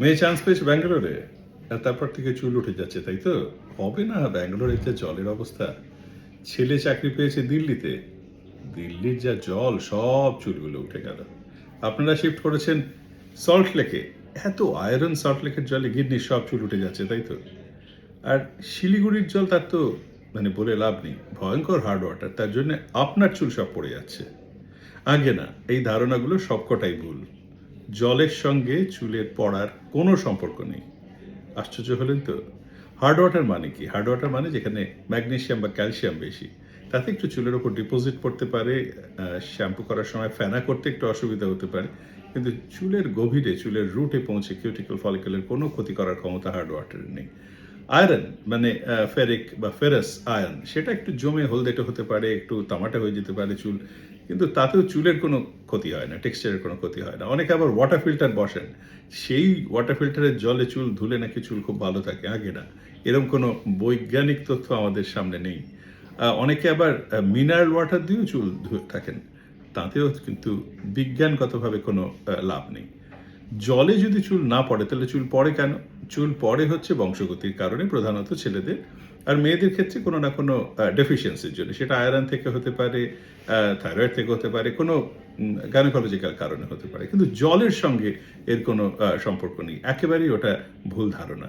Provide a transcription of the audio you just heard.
মেয়ে চান্স পেয়েছে ব্যাঙ্গালোরে। আর তারপর থেকে চুল উঠে যাচ্ছে, তাই তো? হবে না ব্যাঙ্গালোরের যে জলের অবস্থা। ছেলে চাকরি পেয়েছে দিল্লিতে। দিল্লির যা জল, সব চুলগুলো উঠে গেল। আপনারা শিফট করেছেন সল্ট লেকে এত আয়রন সল্ট লেকের জলে গিডনির সব চুল উঠে যাচ্ছে, তাই তো? আর শিলিগুড়ির জল, তার তো মানে বলে লাভ নেই। ভয়ঙ্কর হার্ড ওয়াটার তার জন্য আপনার চুল সব পড়ে যাচ্ছে। আগে না, এই ধারণাগুলো সবকটাই ভুল। জলের সঙ্গে চুলের পড়ার কোনো সম্পর্ক নেই। আশ্চর্য হলেন তো? হার্ড ওয়াটার মানে কি? হার্ড ওয়াটার মানে যেখানে ম্যাগনেশিয়াম বা ক্যালসিয়াম বেশি। তাতে একটু চুলের ওপর ডিপোজিট পড়তে পারে শ্যাম্পু করার সময় ফেনা করতে একটু অসুবিধা হতে পারে। কিন্তু চুলের গভীরে, চুলের রুটে পৌঁছে কিউটিক্যাল ফলিকুলের কোনো ক্ষতি করার ক্ষমতা হার্ড ওয়াটারের নেই। আয়রন মানে ফেরিক বা ফেরাস আয়রন সেটা একটু জমে হলদেটে হতে পারে, একটু তামাটে হয়ে যেতে পারে চুল, কিন্তু তাতেও চুলের কোনো ক্ষতি হয় না টেক্সচারের কোনো ক্ষতি হয় না। অনেকে আবার ওয়াটার ফিল্টার বসেন, সেই ওয়াটার ফিল্টারের জলে চুল ধুলে নাকি চুল খুব ভালো থাকে, আগে না। এরকম কোনো বৈজ্ঞানিক তথ্য আমাদের সামনে নেই। অনেকে আবার মিনারেল ওয়াটার দিয়েও চুল ধুয়ে থাকেন, তাতেও কিন্তু বিজ্ঞানগতভাবে কোনো লাভ নেই। জলে যদি চুল না পড়ে, তাহলে চুল পড়ে কেন? চুল পড়ে হচ্ছে বংশগতির কারণে, প্রধানত ছেলেদের। আর মেয়েদের ক্ষেত্রে কোনো না কোনো ডেফিসিয়েন্সির জন্য, সেটা আয়রন থেকে হতে পারে থাইরয়েড থেকে হতে পারে, কোনো গ্যানোকোলজিক্যাল কারণে হতে পারে। কিন্তু জলের সঙ্গে এর কোনো সম্পর্ক নেই। একেবারেই ওটা ভুল ধারণা।